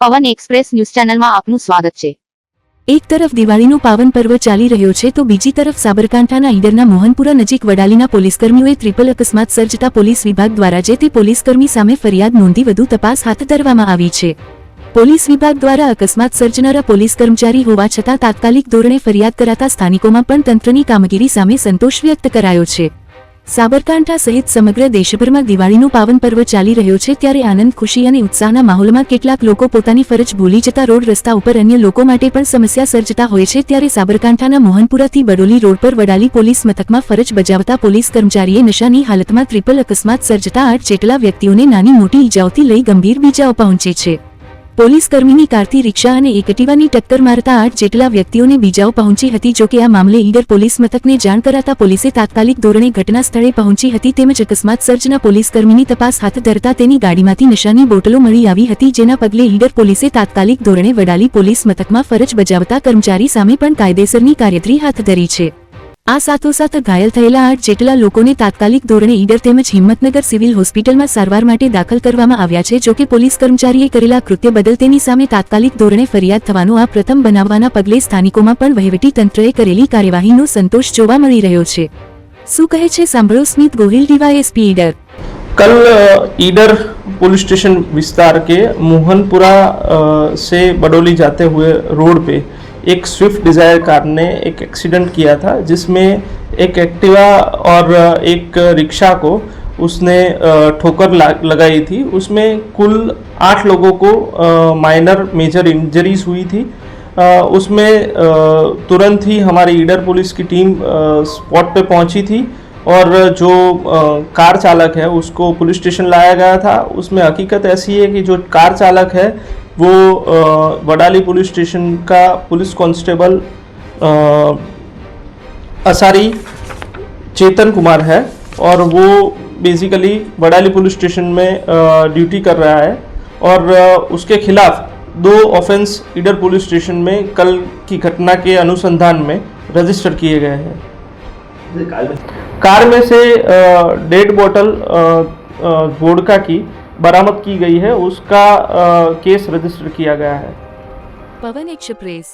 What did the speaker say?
પવન express news ચેનલમાં આપનું સ્વાગત છે. એક તરફ દિવાળીનો પાવન પર્વ ચાલી રહ્યો છે તો બીજી તરફ સાબરકાંઠાના ઈડરના મોહનપુરા નજીક વડાલીના પોલીસકર્મીઓએ ટ્રિપલ અકસ્માત સર્જતા પોલીસ વિભાગ દ્વારા જે તે પોલીસકર્મી સામે ફરિયાદ નોંધી વધુ તપાસ હાથ ધરવામાં આવી છે. પોલીસ વિભાગ દ્વારા અકસ્માત સર્જનારા પોલીસ કર્મચારી હોવા છતાં તાત્કાલિક ધોરણે ફરિયાદ કરાતા સ્થાનિકોમાં પણ તંત્રની કામગીરી સામે સંતોષ વ્યક્ત કરાયો છે. સાબરકાંઠા સહિત સમગ્ર દેશભરમાં દિવાળીનું પાવન પર્વ ચાલી રહ્યો છે ત્યારે આનંદ, ખુશી અને ઉત્સાહના માહોલમાં કેટલાક લોકો પોતાની ફરજ ભૂલી જતા રોડ રસ્તા ઉપર અન્ય લોકો માટે પણ સમસ્યા સર્જતા હોય છે ત્યારે સાબરકાંઠાના મોહનપુરાથી બડોલી રોડ પર વડાલી પોલીસ મથકમાં ફરજ બજાવતા પોલીસ કર્મચારીએ નશાની હાલતમાં ટ્રિપલ અકસ્માત સર્જતા આઠ જેટલા વ્યક્તિઓને નાની મોટી ઈજાઓથી લઈ ગંભીર બીજાઓ પહોંચે છે. પોલીસ કર્મીની કારથી રિક્ષા અને એકટીવાની ટક્કર મારતા આઠ જેટલા વ્યક્તિઓને બીજાઓ પહોંચી હતી જોકે આ મામલે ઈડર પોલીસ મથકને જાણ કરાતા પોલીસે તાત્કાલિક ધોરણે ઘટના સ્થળે પહોંચી હતી તેમજ અકસ્માત સર્જના પોલીસ કર્મીની તપાસ હાથ ધરતા તેની ગાડીમાંથી નશાની બોટલો મળી આવી હતી જેના પગલે ઈડર પોલીસે તાત્કાલિક ધોરણે વડાલી પોલીસ મથકમાં ફરજ બજાવતા કર્મચારી સામે પણ કાયદેસરની કાર્યવાહી હાથ ધરી છે. આ સાથોસાથ ઘાયલ થયેલા આઠ જેટલા લોકોને તાત્કાલિક ધોરણે ઈડર તેમજ હિંમતનગર સિવિલ હોસ્પિટલમાં સારવાર માટે દાખલ કરવામાં આવ્યા છે જોકે પોલીસ કર્મચારીએ કરેલા કૃત્ય બદલ તેની સામે તાત્કાલિક ધોરણે ફરિયાદ થવાનો આ પ્રથમ બનાવવાના પગલે સ્થાનિકોમાં પણ વહીવટી તંત્રએ કરેલી કાર્યવાહીનો સંતોષ જોવા મળી રહ્યો છે શું કહે છે સાંભળો સ્મિત ગોહિલ ડીવાયએસપી ઈડર कल अ, ईडर पुलिस स्टेशन विस्तार के मोहनपुरा अ, से बडोली जाते हुए रोड पे एक स्विफ्ट डिज़ायर कार ने एक एक्सीडेंट किया था, जिसमें एक एक्टिवा और एक रिक्शा को उसने ठोकर लगाई थी। उसमें कुल आठ लोगों को माइनर मेजर इंजरीज हुई थी। उसमें तुरंत ही हमारी ईडर पुलिस की टीम स्पॉट पे पहुँची थी और जो कार चालक है, उसको पुलिस स्टेशन लाया गया था। उसमें हकीकत ऐसी है कि जो कार चालक है वो वडाली पुलिस स्टेशन का पुलिस कांस्टेबल असारी चेतन कुमार है और वो बेसिकली वडाली पुलिस स्टेशन में ड्यूटी कर रहा है और उसके खिलाफ दो ऑफेंस इडर पुलिस स्टेशन में कल की घटना के अनुसंधान में रजिस्टर किए गए हैं। कार में से डेड बोतल वोडका की बरामद की गई है उसका केस रजिस्टर किया गया है पवन एक्सप्रेस